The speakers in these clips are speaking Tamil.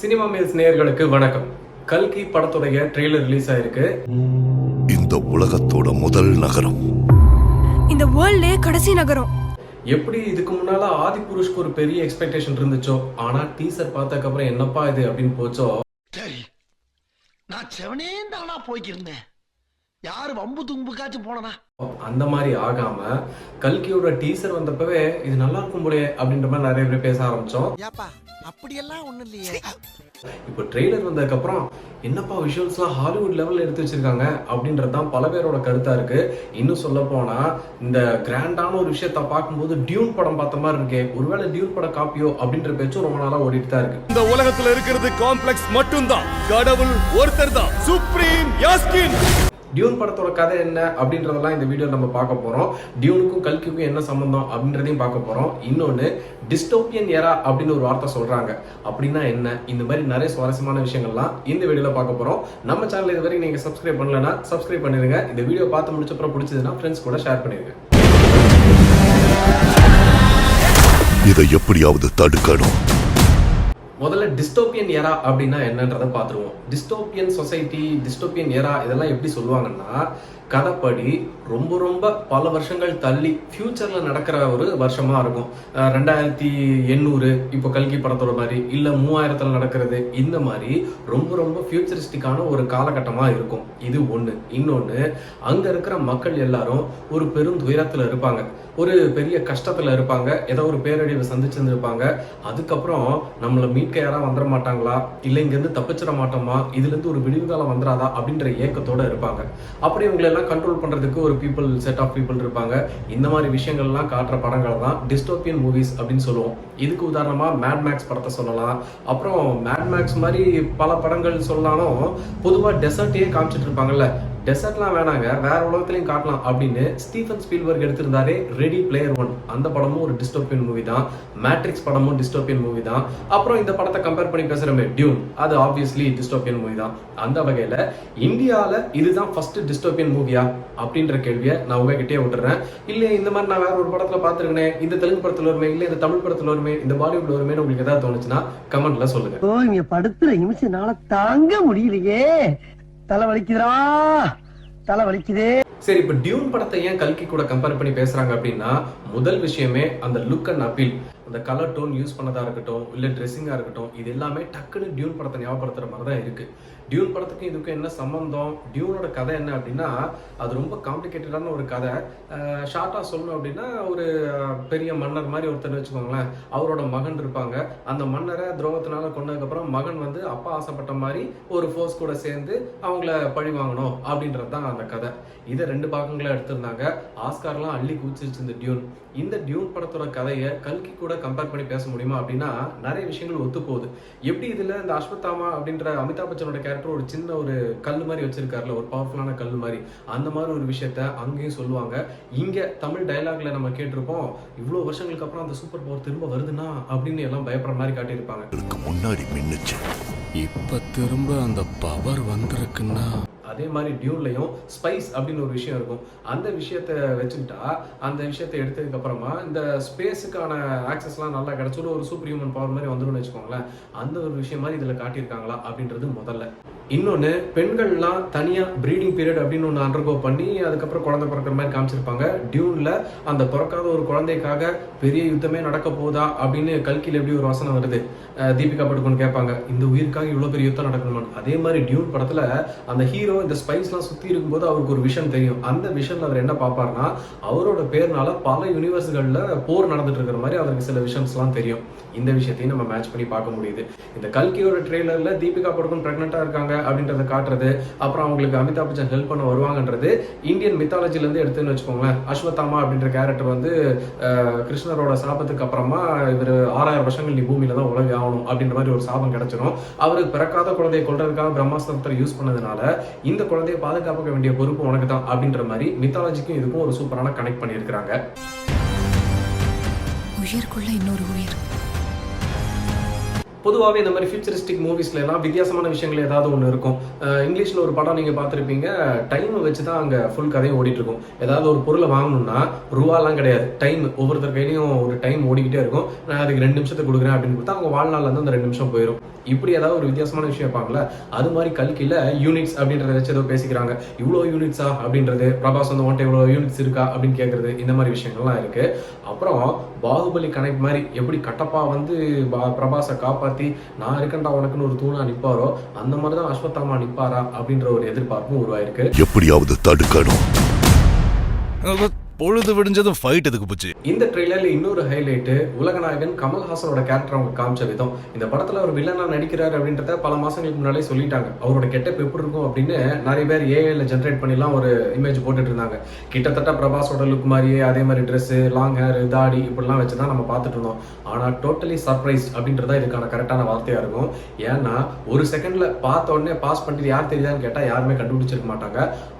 சினிமா மீல்ஸ் நேயர்களுக்கு வணக்கம். கல்கி படத்துடைய ட்ரெய்லர் ரிலீஸ் ஆயிருக்கு. இந்த உலகத்தோட முதல் நகரம். இந்த வேர்ல்ட்லயே கடைசி நகரம். எப்படி இதுக்கு முன்னால ஆதி புருஷ்க்கு ஒரு பெரிய எக்ஸ்பெக்டேஷன் இருந்துச்சோ ஆனா டீசர் பார்த்ததுக்கு அப்புறம் என்னப்பா இது அப்படின்னு போச்சோ? சரி நான் செவனே தானா போய்க்கிருந்தேன். யாரு வம்பு தும்புக்காச்சும் போனனா? அந்த மாதிரி ஆகாம கல்கியோட டீசர் வந்தப்பவே இது நல்லா இருக்கும் போலே அப்படின்ற மாதிரி நிறைய பேர் பேச ஆரம்பிச்சோம். ஏப்பா அப்படியெல்லாம் ஒண்ணு இல்லையே. இப்போ ட்ரெய்லர் வந்ததுக்கு அப்புறம் என்னப்பா விஷுவல்ஸ்லாம் ஹாலிவுட் லெவல்ல எடுத்து வச்சிருக்காங்க அப்படின்றது தான் பல பேரோட கருத்தா இருக்கு. இன்னும் சொல்ல போனா இந்த கிராண்டான ஒரு விஷயத்த பார்க்கும்போது டியூன் படம் பார்த்த மாதிரி இருக்கே ஒருவேளை டியூன் படம் காப்பியோ அப்படின்ற பேச்சும் ரொம்ப நாளா ஓடிட்டு தான் இருக்கு. இந்த உலகத்துல இருக்கிறது காம்ப்ளெக்ஸ் மட்டும்தான். கடவுள் ஒருத்தர் தான் சுப்ரீம் யாஸ்கின் டியூன் படத்தோட கதை என்ன அப்படின்றதெல்லாம் இந்த வீடியோ நம்ம பார்க்க போறோம். டியூனுக்கும் கல்கிக்கும் என்ன சம்பந்தம் அப்படின்றதையும் பார்க்க போறோம். இன்னொன்று டிஸ்டோப்பியன் எரா அப்படின்னு ஒரு வார்த்தை சொல்றாங்க. அப்படின்னா என்ன? இந்த மாதிரி நிறைய சுவாரஸ்யமான விஷயங்கள்லாம் இந்த வீடியோல பார்க்க போறோம். நம்ம சேனல் இது வரைக்கும் நீங்க சப்ஸ்கிரைப் பண்ணலன்னா சப்ஸ்கிரைப் பண்ணிருங்க. இந்த வீடியோ பார்த்து முடிச்ச அப்புறம் பிடிச்சதுன்னா ஃப்ரெண்ட்ஸ் கூட ஷேர் பண்ணிருங்க. இதை எப்படியாவது தடுக்கணும். முதல்ல டிஸ்டோபியன் எரா அப்படின்னா என்னன்றதை பார்த்துருவோம். டிஸ்டோபியன் சொசைட்டி டிஸ்டோபியன் எரா இதெல்லாம் எப்படி சொல்லுவாங்கன்னா கதைப்படி ரொம்ப ரொம்ப பல வருஷங்கள் தள்ளி ஃபியூச்சரில் நடக்கிற ஒரு வருஷமாக இருக்கும். ரெண்டாயிரத்தி எண்ணூறு இப்போ கல்கி படத்தோட மாதிரி இல்லை மூவாயிரத்தில் நடக்கிறது இந்த மாதிரி ரொம்ப ரொம்ப ஃபியூச்சரிஸ்டிக்கான ஒரு காலகட்டமாக இருக்கும். இது ஒன்று இன்னொன்று அங்கே இருக்கிற மக்கள் எல்லாரும் ஒரு பெரும் துயரத்தில் இருப்பாங்க. ஒரு பெரிய கஷ்டத்துல இருப்பாங்க. ஏதோ ஒரு பேரழிவை சந்திச்சிருந்துருப்பாங்க. அதுக்கப்புறம் நம்மளை மீட்க யாராவது வந்துட மாட்டாங்களா? இல்லை இங்கேருந்து தப்பிச்சிட மாட்டோமா? இதுலேருந்து ஒரு விடிவு காலம் வந்துடாதா அப்படின்ற ஏக்கத்தோட இருப்பாங்க. அப்படி இவங்களெல்லாம் கண்ட்ரோல் பண்ணுறதுக்கு ஒரு பீப்புள் செட் ஆஃப் பீப்புள் இருப்பாங்க. இந்த மாதிரி விஷயங்கள்லாம் காட்டுற படங்கள் தான் டிஸ்டோப்பியன் மூவிஸ் அப்படின்னு சொல்லுவோம். இதுக்கு உதாரணமாக மேட் மேக்ஸ் படத்தை சொல்லலாம். அப்புறம் மேட் மேக்ஸ் மாதிரி பல படங்கள் சொல்லாலும் பொதுவாக டெசர்ட்டையே காமிச்சிட்டு இருப்பாங்கல்ல. டெசர்ட்லாம் வேணாங்க வேற உலகத்துலையும் காட்டலாம் அப்படின்னு ஸ்டீஃபன் ஸ்பீல்பர்க் எடுத்திருந்தாரே ரெடி பிளேயர் ஒன் அந்த படமும் ஒரு டிஸ்டோபியன் மூவி தான். மேட்ரிக்ஸ் படமும் டிஸ்டோபியன் மூவி தான். அப்புறம் இந்த படத்தை கம்பேர் பண்ணி பேசுறமே டியூன் அது ஆப்வியஸ்லி டிஸ்டோபியன் மூவி தான். அந்த வகையில இந்தியால இதுதான் ஃபர்ஸ்ட் டிஸ்டோபியன் மூவியா அப்படின்ற கேள்வியை நான் உங்ககிட்டயே விட்டுறேன். இல்லையே இந்த மாதிரி நான் வேற ஒரு படத்துல பார்த்திருக்கேன் இந்த தெலுங்கு படத்துல வருமே இல்ல இந்த தமிழ் படத்துல வருமே இந்த பாலிவுட்ல வருமே உங்களுக்கு ஏதாவது தோணுச்சுன்னா கமெண்ட்ல சொல்லுங்க. ஓ இங்க படுத்துற நிமிஷம்னால தாங்க முடியலையே. தலை வலிக்குதுடா தலை வலிக்குதே சரி இப்போ டியூன் படத்தை ஏன் கல்கி கூட கம்பேர் பண்ணி பேசுறாங்க அப்படின்னா முதல் விஷயமே அந்த லுக் அண்ட் அப்பீல் அந்த கலர் டோன் யூஸ் பண்ணதாக இருக்கட்டும் இல்லை ட்ரெஸ்ஸிங்காக இருக்கட்டும் இது எல்லாமே டக்குன்னு டியூன் படத்தை ஞாபகப்படுத்துகிற மாதிரி தான் இருக்குது டியூன் படத்துக்கும் இதுக்கும் என்ன சம்பந்தம்? டியூனோட கதை என்ன அப்படின்னா அது ரொம்ப காம்ப்ளிகேட்டடான ஒரு கதை. ஷார்ட்டாக சொல்லணும் அப்படின்னா ஒரு பெரிய மன்னர் மாதிரி ஒருத்தர் வச்சுக்கோங்களேன். அவரோட மகன் இருப்பாங்க. அந்த மன்னரை துரோகத்தினால கொண்டதுக்கப்புறம் மகன் வந்து அப்பா ஆசைப்பட்ட மாதிரி ஒரு ஃபோர்ஸ் கூட சேர்ந்து அவங்கள பழி வாங்கணும் அப்படின்றது தான் அந்த கதை. இதை ரெண்டு பாகங்களாக எடுத்திருந்தாங்க. ஆஸ்கார்லாம் அள்ளி குதிச்சிருச்சு இந்த டியூன். இந்த டியூன் படத்தோட கதையை கல்கி கூட கம்பேர் பண்ணி பேச முடியுமா அப்படின்னா நிறைய விஷயங்கள் ஒத்து போகுது எப்படி இதுல இந்த அஸ்வத்தாமா அப்படின்ற அமிதாப் பச்சனோட கேரக்டர் ஒரு சின்ன ஒரு கல் மாதிரி வச்சிருக்காருல ஒரு பவர்ஃபுல்லான கல் மாதிரி. அந்த மாதிரி ஒரு விஷயத்த அங்கேயும் சொல்லுவாங்க. இங்க தமிழ் டயலாக்ல நம்ம கேட்டிருப்போம் இவ்வளவு வருஷங்களுக்கு அப்புறம் அந்த சூப்பர் பவர் திரும்ப வருதுன்னா அப்படின்னு எல்லாம் பயப்படுற மாதிரி காட்டியிருப்பாங்க. முன்னாடி மின்னுச்சு. இப்ப திரும்ப அந்த பவர் வந்திருக்குன்னா அதே மாதிரி டியூன்லையும் ஸ்பைஸ் அப்படின்னு ஒரு விஷயம் இருக்கும். அந்த விஷயத்த வச்சுக்கிட்டா அந்த விஷயத்தை எடுத்ததுக்கு அப்புறமா இந்த ஸ்பேஸுக்கான ஆக்சஸ்லாம் நல்லா கிடைச்சோட ஒரு சூப்பர் ஹியூமன் பவர் மாதிரி வந்துடும்னு வச்சுக்கோங்களேன். அந்த ஒரு விஷயம் மாதிரி இதில் காட்டியிருக்காங்களா அப்படின்றது முதல்ல. இன்னொன்று பெண்கள்லாம் தனியாக ப்ரீடிங் பீரியட் அப்படின்னு ஒன்று அண்டர்கோ பண்ணி அதுக்கப்புறம் குழந்தை பிறக்கிற மாதிரி காமிச்சிருப்பாங்க. டியூனில் அந்த பிறக்காத ஒரு குழந்தைக்காக பெரிய யுத்தமே நடக்க போதா அப்படின்னு கல்கியில் எப்படி ஒரு வசனம் வருது? தீபிகா படுக்கோன்னு கேட்பாங்க இந்த உயிருக்காக இவ்வளோ பெரிய யுத்தம் நடக்கணுமா அதே மாதிரி டியூன் படத்தில் அந்த ஹீரோ இந்த ஸ்பைஸ்லாம் சுற்றி இருக்கும்போது அவருக்கு ஒரு விஷன் தெரியும். அந்த விஷனில் அவர் என்ன பார்ப்பாருன்னா அவரோட பேர்னால பல யூனிவர்ஸ்களில் போர் நடந்துட்டு இருக்கிற மாதிரி அவருக்கு சில விஷன்ஸ்லாம் தெரியும். இந்த விஷயத்தையும் நம்ம மேட்ச் பண்ணி பார்க்க முடியுது. இந்த கல்கியோட ட்ரெய்லரில் தீபிகா படுக்கும் ப்ரெக்னெண்ட்டாக இருக்காங்க அப்படின்றத காட்டுறது அப்புறம் அவங்களுக்கு அமிதாப் பச்சன் ஹெல்ப் பண்ண வருவாங்கன்றது இந்தியன் மித்தாலஜிலேருந்து எடுத்துன்னு வச்சுக்கோங்களேன். அஸ்வத்தாமா அப்படின்ற கேரக்டர் வந்து கிருஷ்ணரோட சாபத்துக்கு அப்புறமா இவர் ஆறாயிரம் வருஷங்கள் நீ பூமியில தான் உலக ஆகணும் அப்படின்ற மாதிரி ஒரு சாபம் கிடைச்சிடும் அவருக்கு பிறக்காத குழந்தையை கொள்றதுக்காக பிரம்மாஸ்திரத்தை யூஸ் பண்ணதுனால இந்த குழந்தையை பாதுகாக்க வேண்டிய பொறுப்பு உனக்கு தான் அப்படின்ற மாதிரி மித்தாலஜிக்கும் இதுக்கும் ஒரு சூப்பரான கனெக்ட் பண்ணியிருக்கிறாங்க. உயிருக்குள்ள இன்னொரு உயிர். பொதுவாகவே இந்த மாதிரி ஃபியூச்சரிஸ்டிக் மூவிஸ்ல எல்லாம் வித்தியாசமான விஷயங்கள் ஏதாவது ஒன்று இருக்கும். இங்கிலீஷில் ஒரு படம் நீங்கள் பார்த்துருப்பீங்க டைம் வச்சு தான் அங்கே ஃபுல் கதையும் ஓடிட்டு இருக்கும் ஏதாவது ஒரு பொருளை வாங்கணும்னா ரூபாலாம் கிடையாது. டைம் ஒவ்வொருத்தர் கையிலையும் ஒரு டைம் ஓடிக்கிட்டே இருக்கும். நான் அதுக்கு ரெண்டு நிமிஷத்தை கொடுக்குறேன் அப்படின்னு கொடுத்தா அவங்க வாழ்நாளில் இருந்து அந்த ரெண்டு நிமிஷம் போயிடும் இப்படி ஏதாவது ஒரு வித்தியாசமான விஷயம் இருப்பாங்களே அது மாதிரி கல்கியில் யூனிட்ஸ் அப்படின்றத வச்சு ஏதோ பேசிக்கிறாங்க. இவ்வளோ யூனிட்ஸா அப்படின்றது பிரபாஸ் வந்து ஓட்ட இவ்வளோ யூனிட்ஸ் இருக்கா அப்படின்னு கேட்குறது இந்த மாதிரி விஷயங்கள்லாம் இருக்குது அப்புறம் பாகுபலி கனெக்ட் மாதிரி எப்படி கட்டப்பா வந்து பா- பிரபாஸை காப்பாத்தி நான் இருக்கேன்டா உனக்குன்னு ஒரு தூணா நிப்பாரோ அந்த மாதிரி தான் அஸ்வத்தாமா நிப்பாரா அப்படின்ற ஒரு எதிர்பார்ப்பும் உருவாயிருக்கு. எப்படியாவது தடுக்கணும். பொழுது விடிஞ்சதும் ஃபைட் எதுக்கு போச்சு? இந்த ட்ரெய்லர்ல இன்னொரு ஹைலைட் உலகநாயகன் கமல்ஹாசனோட கேரக்டர் அவங்க காமிச்ச விதம். இந்த படத்துல அவர் வில்லனா நடிக்கிறாரு அப்படின்றத பல மாசங்களுக்கு முன்னாலே சொல்லிட்டாங்க. அவரோட கெட்டப் எப்படி இருக்கும் அப்படின்னு நிறைய பேர் ஏஐல ஜென்ரேட் பண்ணிலாம் ஒரு இமேஜ் போட்டுட்டு இருந்தாங்க. கிட்டத்தட்ட பிரபாஸோட லுக் மாதிரியே அதே மாதிரி ட்ரெஸ் லாங் ஹேர் தாடி இப்படிலாம் வச்சு தான் நம்ம பார்த்துட்டு இருந்தோம். ஆனா டோட்டலி சர்ப்ரைஸ் அப்படின்றதா இதுக்கான கரெக்டான வார்த்தையா இருக்கும். ஏன்னா ஒரு செகண்ட்ல பார்த்த உடனே பாஸ் பண்ணிட்டு யார் தெரியுதான்னு கேட்டா யாருமே கண்டுபிடிச்சிருக்க மாட்டாங்க.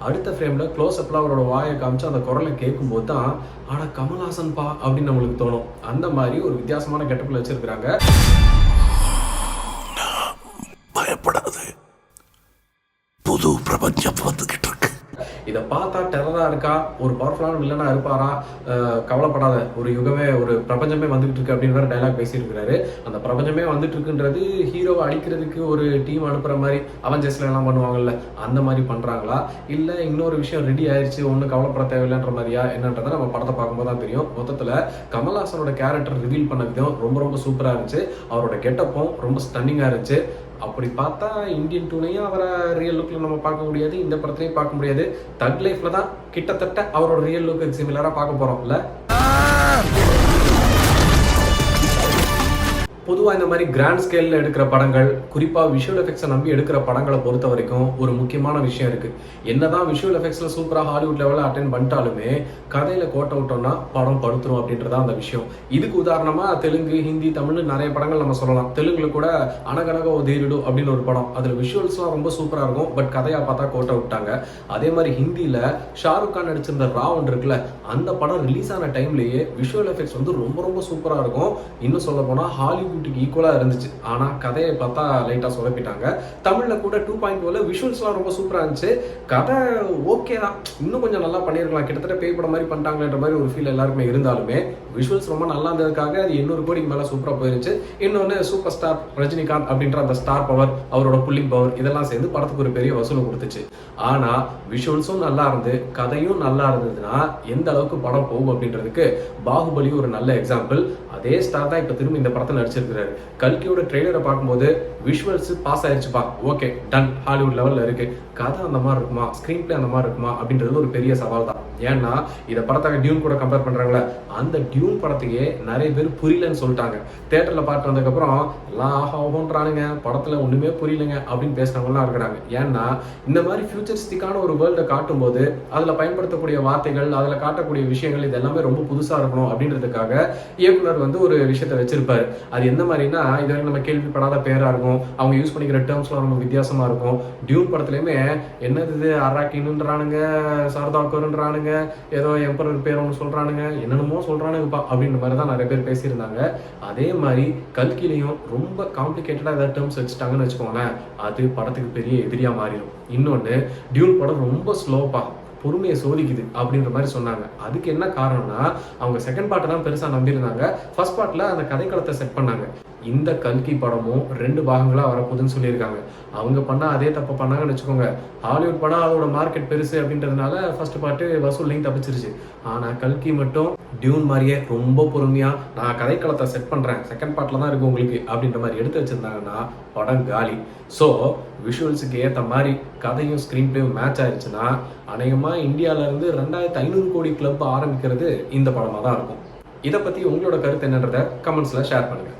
அடுத்த ஃப்ரேம்ல க்ளோஸ் அப்ல அவரோட வாயை காமிச்சு அந்த குரலை பேசும்போது தான் ஆனா கமல்ஹாசன் பா அப்படின்னு நம்மளுக்கு தோணும். அந்த மாதிரி ஒரு வித்தியாசமான கெட்டப்பில் வச்சிருக்கிறாங்க. பயப்படாது. புது பிரபஞ்சம் வந்துகிட்டு இதை பார்த்தா டெரராக இருக்கா? ஒரு பவர்ஃபுல்லான வில்லனாக இருப்பாரா? கவலைப்படாத ஒரு யுகமே ஒரு பிரபஞ்சமே வந்துகிட்டு இருக்கு அப்படின்ற டைலாக் பேசியிருக்கிறாரு. அந்த பிரபஞ்சமே வந்துட்டு இருக்குன்றது ஹீரோவை அடிக்கிறதுக்கு ஒரு டீம் அனுப்புற மாதிரி அவஞ்சர்ஸ்ல எல்லாம் பண்ணுவாங்கல்ல அந்த மாதிரி பண்றாங்களா? இல்ல இன்னொரு விஷயம் ரெடி ஆயிடுச்சு ஒன்றும் கவலைப்பட தேவையில்லைன்ற மாதிரியா? என்னன்றதை நம்ம படத்தை பார்க்கும்போது தான் தெரியும். மொத்தத்தில் கமல்ஹாசனோட கேரக்டர் ரிவீல் பண்ண விதம் ரொம்ப ரொம்ப சூப்பராக இருந்துச்சு. அவரோட கெட்டப்பும் ரொம்ப ஸ்டன்னிங்காக இருந்துச்சு. அப்படி பார்த்தா இந்தியன் டூனையும் அவரை ரியல் லுக்ல நம்ம பார்க்க முடியாது இந்த படத்துலையும் பார்க்க முடியாது. தக் லைஃப்பில் தான் கிட்டத்தட்ட அவரோட ரியல் லுக்கு சிமிலராக பார்க்க போகிறோம்ல பொதுவாக இந்த மாதிரி கிராண்ட் ஸ்கேலில் எடுக்கிற படங்கள் குறிப்பாக விஷுவல் எஃபெக்ட்ஸை நம்பி எடுக்கிற படங்களை பொறுத்த வரைக்கும் ஒரு முக்கியமான விஷயம் இருக்கு. என்னதான் விஷுவல் எஃபெக்ட்ஸில் சூப்பராக ஹாலிவுட் லெவலில் அட்டன் பண்ணிட்டாலுமே கதையில் கோட்டை விட்டோம்னா படம் படுத்துரும் அப்படின்றதா அந்த விஷயம். இதுக்கு உதாரணமாக தெலுங்கு ஹிந்தி தமிழ்னு நிறைய படங்கள் நம்ம சொல்லலாம். தெலுங்குல கூட அனகனக ஓ அப்படின்னு ஒரு படம். அதில் விஷுவல்ஸ்லாம் ரொம்ப சூப்பராக இருக்கும். பட் கதையாக பார்த்தா கோட்டை விட்டாங்க அதே மாதிரி ஹிந்தியில் ஷாருக் கான் நடிச்சிருந்த ராவன் இருக்குல்ல அந்த படம் ரிலீஸ் ஆன டைம்லேயே விஷுவல் எஃபெக்ட்ஸ் வந்து ரொம்ப ரொம்ப சூப்பராக இருக்கும். இன்னும் சொல்ல போனால் ஹாலிவுட்டுக்கு ஈக்குவலாக இருந்துச்சு. ஆனால் கதையை பார்த்தா லைட்டாக சொதப்பிட்டாங்க. தமிழில் கூட டூ பாயிண்ட் ஓல விஷுவல்ஸ்லாம் ரொம்ப சூப்பராக இருந்துச்சு. கதை ஓகே தான். இன்னும் கொஞ்சம் நல்லா பண்ணியிருக்கலாம். கிட்டத்தட்ட பேய் படம் மாதிரி பண்ணிட்டாங்களேன்ற மாதிரி ஒரு ஃபீல் எல்லாருக்குமே இருந்தாலுமே விஷுவல்ஸ் ரொம்ப நல்லா இருந்ததுக்காக அது எண்ணூறு கோடிக்கு மேலே சூப்பராக போயிருச்சு இன்னொன்று சூப்பர் ஸ்டார் ரஜினிகாந்த் அப்படின்ற அந்த ஸ்டார் பவர் அவரோட புல்லிங் பவர் இதெல்லாம் சேர்ந்து படத்துக்கு ஒரு பெரிய வசூலை கொடுத்துச்சு. ஆனால் விஷுவல்ஸும் நல்லா இருந்து கதையும் நல்லா இருந்ததுன்னா எந்த அளவுக்கு படம் போகும் அப்படின்றதுக்கு பாகுபலி ஒரு நல்ல எக்ஸாம்பிள் அதே ஸ்டார் தான் இப்போ திரும்ப இந்த படத்தில் நடிச்சிருக்கிறாரு கல்கியோட ட்ரெய்லரை பார்க்கும்போது விஷுவல்ஸ் பாஸ் ஆயிடுச்சுப்பா ஓகே டன் ஹாலிவுட் லெவலில் இருக்கு. கதை அந்த மாதிரி இருக்குமா? ஸ்க்ரீன் பிளே அந்த மாதிரி இருக்குமா? அப்படின்றது ஒரு பெரிய சவால் தான் ஏன்னா இதை படத்தை டியூன் கூட கம்பேர் பண்ணுறாங்களே அந்த டியூன் படத்துக்கே நிறைய பேர் புரியலன்னு சொல்லிட்டாங்க. தேட்டரில் பார்த்து வந்ததுக்கப்புறம் எல்லாம் ஆகோன்றானுங்க படத்தில் ஒன்றுமே புரியலங்க அப்படின்னு பேசுகிறவங்களாம் இருக்கிறாங்க. ஏன்னா இந்த மாதிரி ஃபியூச்சரிஸ்டிக்கான ஒரு வேர்ல்டை காட்டும்போது அதில் பயன்படுத்தக்கூடிய வார்த்தைகள் அதில் காட்டக்கூடிய விஷயங்கள் இது எல்லாமே ரொம்ப புதுசாக இருக்கணும் அப்படின்றதுக்காக இயக்குனர் வந்து ஒரு விஷயத்தை வச்சிருப்பாரு. அது எந்த மாதிரினா இதுவரை நம்ம கேள்விப்படாத பேராக இருக்கும். அவங்க யூஸ் பண்ணிக்கிற டேர்ம்ஸ்லாம் ரொம்ப வித்தியாசமாக இருக்கும். டியூன் படத்துலையுமே என்னது இது அராக்கின்னுன்றானுங்க சாரதாக்கர்ன்றானுங்க ஏதோ எம்பரர் பேர் ஒன்று சொல்றானுங்க என்னென்னமோ சொல்றானுங்கப்பா அப்படின்ற மாதிரி தான் நிறைய பேர் பேசியிருந்தாங்க. அதே மாதிரி கல்கிலையும் ரொம்ப காம்ப்ளிகேட்டடாக ஏதாவது டேர்ம்ஸ் வச்சுட்டாங்கன்னு வச்சுக்கோங்களேன் அது படத்துக்கு பெரிய எதிரியா மாறிடும். இன்னொன்று டியூல் படம் ரொம்ப ஸ்லோப்பா பொறுமையை சோதிக்குது அப்படின்ற மாதிரி சொன்னாங்க. அதுக்கு என்ன காரணம்னா அவங்க செகண்ட் பார்ட்டை தான் பெருசாக நம்பியிருந்தாங்க. ஃபர்ஸ்ட் பார்ட்டில் அந்த கதைக்களத்தை செட் பண்ணாங்க. இந்த கல்கி படமும் ரெண்டு பாகங்களாக வரப்போகுதுன்னு சொல்லியிருக்காங்க. அவங்க பண்ணால் அதே தப்பு பண்ணாங்கன்னு வச்சுக்கோங்க. ஹாலிவுட் படம் அதோட மார்க்கெட் பெருசு அப்படின்றதுனால ஃபர்ஸ்ட் பார்ட்டு வசூல்லையும் தப்பிச்சிருச்சு. ஆனால் கல்கி மட்டும் டியூன் மாதிரியே ரொம்ப பொறுமையாக நான் கதைக்களத்தை செட் பண்ணுறேன் செகண்ட் பார்ட்ல தான் இருக்கும் உங்களுக்கு அப்படின்ற மாதிரி எடுத்து வச்சிருந்தாங்கன்னா படம் காலி. ஸோ விஷுவல்ஸுக்கு ஏற்ற மாதிரி கதையும் ஸ்க்ரீன் பிளேயும் மேட்ச் ஆயிடுச்சுன்னா அநேகமாக இந்தியாவிலேருந்து இருந்து ரெண்டாயிரத்தி ஐநூறு கோடி கிளப் ஆரம்பிக்கிறது இந்த படமாக தான் இருக்கும். இதை பத்தி உங்களோட கருத்து என்னன்றதை கமெண்ட்ஸில் ஷேர் பண்ணுங்க.